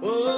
Oh.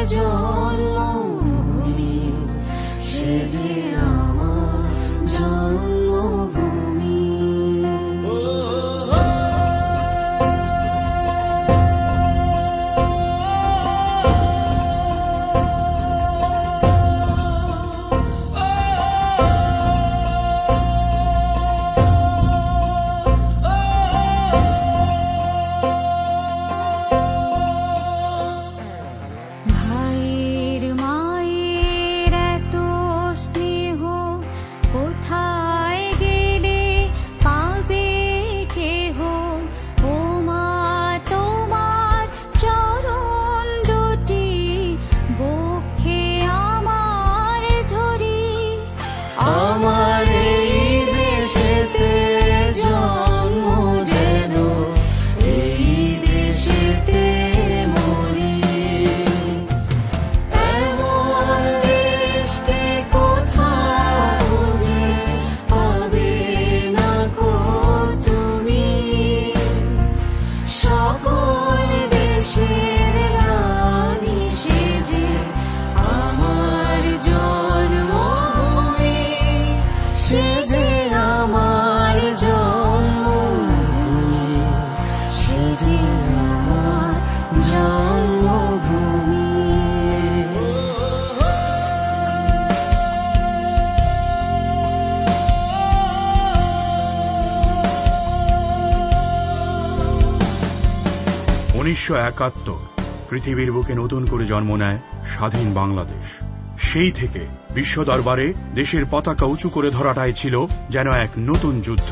আমার সে সেজে আমার জন্মভূমি। উনিশশো একাত্তর পৃথিবীর বুকে নতুন করে জন্ম নেয় স্বাধীন বাংলাদেশ। সেই থেকে বিশ্ব দরবারে দেশের পতাকা উঁচু করে ধরাটাই ছিল যেন এক নতুন যুদ্ধ।